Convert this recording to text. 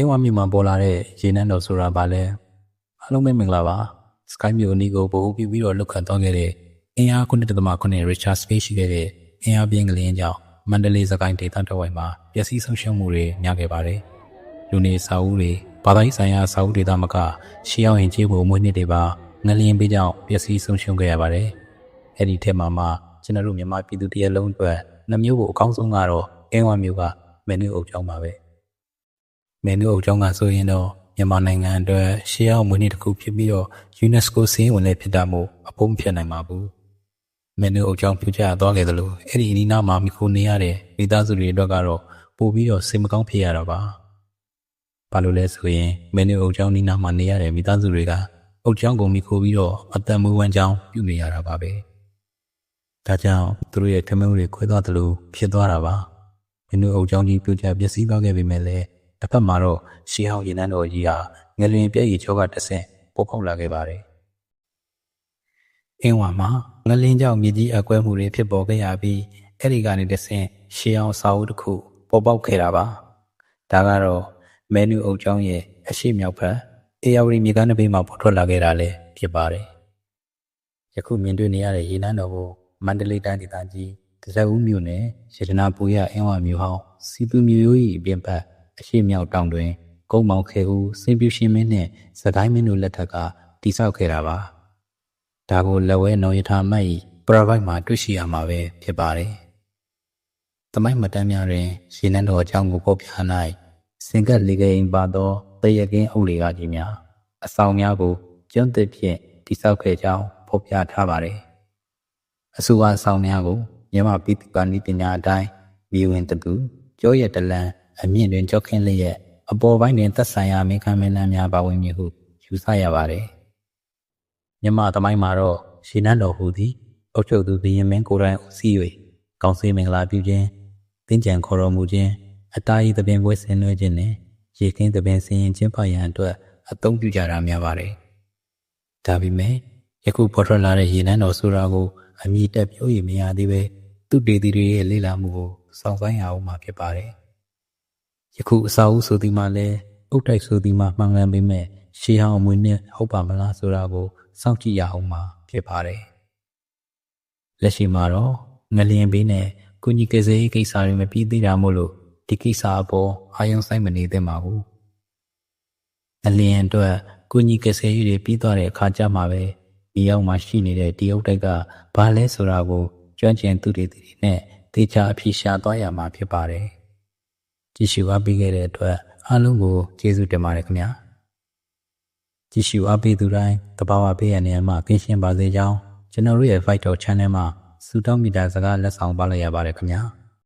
အင်းဝမြို့မှာပေါ်လာတဲ့ရေနန်းတော်ဆိုတာဘာလဲအားလုံးပဲမင်္ဂလာပါ Sky မြို့အနီးကိုပို့ပြီးပြီးတော့လောက်ခံသွားခဲ့တဲ့အင်အား9.9 Richard Space ရှိခဲ့တဲ့အင်အားပြင်းကလေးကြောင့်မန္တလေးစကိုင်းဒေသတစ်ဝိုက်မှာပျက်စီးဆုံးရှုံးမှုတွေများခဲ့ပါတယ်လူနေစာအုပ်တွေဘာသာရေးဆိုင်ရာစာအုပ်တွေသားမကရှေးအောင်ရင်ကျေးဖို့အမွေးနှစ်တွေပါငလျင်ပေးကြောင့်ပျက်စီးဆုံးရှုံးခဲ့ရပါတယ်အဲ့ဒီထက်မှာမှကျွန်တော်တို့မြန်မာပြည်သူတရက်လုံးအတွက်နှမျိုးကိုအကောင်းဆုံးကတော့အင်းဝမြို့ကမင်းနူးအုပ်ကျောင်းပါပဲ မင်းတို့အုပ်ကျောင်းကဆိုရင်တော့မြန်မာနိုင်ငံအတွက်ရှေးအောင်မွေးနေ့တစ်ခုဖြစ်ပြီးတော့ UNESCO စည်းဝင်လည်းဖြစ်တာမို့အဖို့မဖြစ်နိုင်ပါဘူးမင်းတို့အုပ်ကျောင်းပြကြသွားခဲ့သလိုအဲ့ဒီအနီးနားမှာမိခိုနေရတဲ့မိသားစုတွေအတွက်ကတော့ပို့ပြီးတော့စိတ်မကောင်းဖြစ်ရတာပါဘာလို့လဲဆိုရင်မင်းတို့အုပ်ကျောင်းနီးနားမှာနေရတဲ့မိသားစုတွေကအုပ်ကျောင်းကိုမိခိုပြီးတော့အသက်မွေးဝမ်းကြောင်းပြုနေရတာပါပဲဒါကြောင့်သူတို့ရဲ့ထမင်းတွေခွဲသွားသလိုဖြစ်သွားတာပါမင်းတို့အုပ်ချောင်းကြီးပြိုကျပျက်စီးသွားခဲ့ပြီမဲ့လည်း တစ်ဖက်မှာတော့ရှေးဟောင်းရေနန်းတော်ကြီးဟာငလျင်ပြည့်ရီချောကတဆင့်ပေါ်ပေါက်လာခဲ့ပါတယ်။အင်းဝါမှာငလျင်ကြောင့်မြေကြီးအကွဲမှုတွေဖြစ်ပေါ်ခဲ့ရပြီးအဲ့ဒီကနေတဆင့်ရှေးဟောင်းစာအုပ်တစ်ခုပေါ်ပေါက်ခဲ့တာပါ။ဒါကတော့မဲနူအုပ်ချောင်းရဲ့အရှိမြောက်ဘက်အေယာဝတီမြေကမ်းတစ်ပိမှာပေါ်ထွက်လာခဲ့တာလည်းဖြစ်ပါတယ်။ယခုမြင်တွေ့နေရတဲ့ရေနန်းတော်ကိုမန္တလေးတိုင်းဒေသကြီးတဇအူးမြို့နယ်ရတနာပူရအင်းဝမြို့ဟောင်းစီပူမြို့ရိုး၏အပြင်ဘက်အ ရှိမြောက်တောင်တွင် ကုန်းမောင်ခေဦးစင်ပြူရှင်မင်းနှင့်စကိုင်းမင်းတို့လက်ထက်ကတိဆောက်ခဲ့တာပါဒါကိုလက်ဝဲနော်ရထားမတ်၏ပရပိုက်မှာတွေ့ရှိရမှာပဲဖြစ်ပါတယ်သမိုင်းမတမ်းများတွင်ရေနန်းတော်အကြောင်းကိုဖော်ပြ၌စင်ကတ်လေကအိမ်ပါသောတရကင်းအုပ်လေကားကြီးများအဆောင်များကိုကျွန်းသစ်ဖြင့်တိဆောက်ခဲ့ကြောင်းဖော်ပြထားပါတယ်အဆိုပါဆောင်များကိုမြန်မာပြည်သူ့ပါဏိပညာအတိုင်းမြေဝင်တကူကြောရတလန် အမြင့်တွင်ကြောက်ခင်းလျက်အပေါ်ပိုင်းတွင်သက်ဆိုင်ရာမေခမ်းမင်းသားများပါဝင်မည်ဟုယူဆရပါတယ်မြန်မာသမိုင်းမှာတော့ရှင်းနန်းတော်ဟူသည်အုတ်ချုပ်သူဘုရင်မင်းကိုယ်တိုင်ဦးစီး၍ကောင်းစေမင်္ဂလာပြုခြင်းတင်းကြံခေါ်တော်မူခြင်းအတားဤသပင်ပွဲဆင်နွှဲခြင်းနှင့်ရေခင်းသပင်ဆင်ရင်ခြင်းပါရန်အတွက်အသုံးပြုကြတာများပါတယ်ဒါပေမဲ့ယခုပေါ်ထွက်လာတဲ့ရေနန်းတော်ဆိုတာကိုအမိတက်ပြောရမရသေးပဲသူတေသီတွေရဲ့လေ့လာမှုကိုစောင့်ဆိုင်ရအောင်မှာဖြစ်ပါတယ်။ ယခုအစာအုပ်ဆိုဒီမှာလဲအုတ်တိုက်ဆိုဒီမှာမှန်ကန်ပေမဲ့ရှေးဟောင်းအမွေနဲ့ဟုတ်ပါမလားဆိုတာကိုစောင့်ကြည့်ရအောင်မှာဖြစ်ပါတယ်။လက်ရှိမှာတော့ငလျင်ဘေးနဲ့ကုညီကစေးကိစ္စတွေမပြီးသေးတာမို့လို့ဒီကိစ္စအပေါ်အာရုံစိုက်မနေသင့်ပါဘူး။အလင်းအတွက်ကုညီကဆယ်ရည်တွေပြီးသွားတဲ့အခါကျမှပဲဒီရောက်မှရှိနေတဲ့တရုတ်တိုက်ကဘာလဲဆိုတာကိုကျွမ်းကျင်သူတွေတွေနဲ့တေချာအဖြေရှာသွားရမှာဖြစ်ပါတယ်။ ကြည့်ရှုအားပေးခဲ့တဲ့အတွက်အားလုံးကိုကျေးဇူးတင်ပါတယ်ခင်ဗျာ။ကြည့်ရှုအားပေးသူတိုင်းတဘာဝပေးရတဲ့နေရာမှာကင်းရှင်းပါစေကြောင်းကျွန်တော်တို့ရဲ့ Vital Channel မှာစူတောင်းမီတာစကားလက်ဆောင်ပါလိုက်ရပါတယ်ခင်ဗျာ။